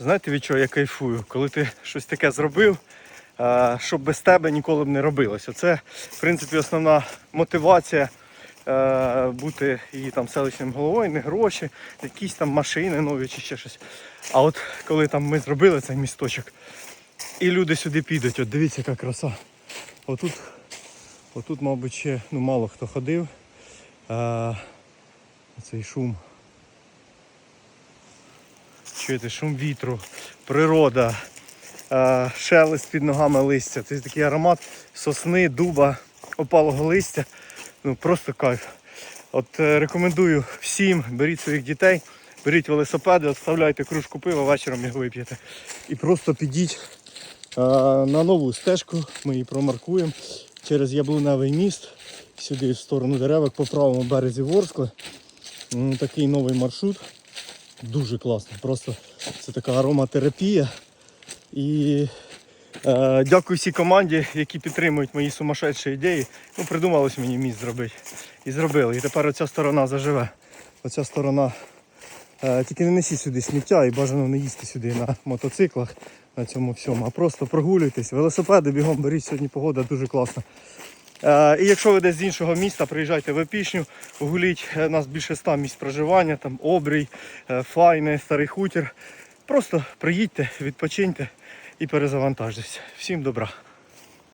Знаєте, від чого я кайфую? Коли ти щось таке зробив, що без тебе ніколи б не робилося. Це, в принципі, основна мотивація е, бути і там селищним головою, не гроші, якісь там машини нові чи ще щось. А от коли там ми зробили цей місточок, і люди сюди підуть, от дивіться, яка краса. Отут, отут мабуть, ще ну, мало хто ходив. Е, цей шум. Чуєте, шум вітру, природа, е, шелест під ногами листя. Це такий аромат сосни, дуба, опалого листя. Ну просто кайф. От е, рекомендую всім, беріть своїх дітей, беріть велосипеди, відставляйте кружку пива, вечором його вип'єте. І просто підіть е, на нову стежку, ми її промаркуємо через Яблуневий міст, сюди в сторону деревок по правому березі Ворскли. Такий новий маршрут. Дуже класно. Просто це така ароматерапія. І е, дякую всій команді, які підтримують мої сумасшедші ідеї. Ну, придумалось мені міст зробити. І зробили. І тепер оця сторона заживе. Оця сторона. Е, тільки не несіть сюди сміття і бажано не їсти сюди на мотоциклах, на цьому всьому. А просто прогулюйтесь. Велосипеди бігом беріть сьогодні погода дуже класна. Е, І якщо ви десь з іншого міста, приїжджайте в Епішню, гуліть, Е, у нас більше ста місць проживання, там обрій, е, файне, старий хутір. Просто приїдьте, відпочиньте і перезавантажтеся. Всім добра.